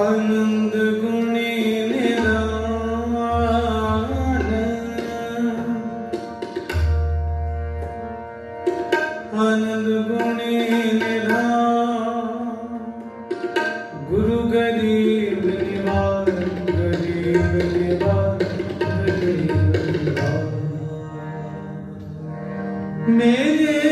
ਆਨੰਦ ਗੁਣੀ मेरे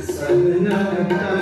ਸੋਹਾ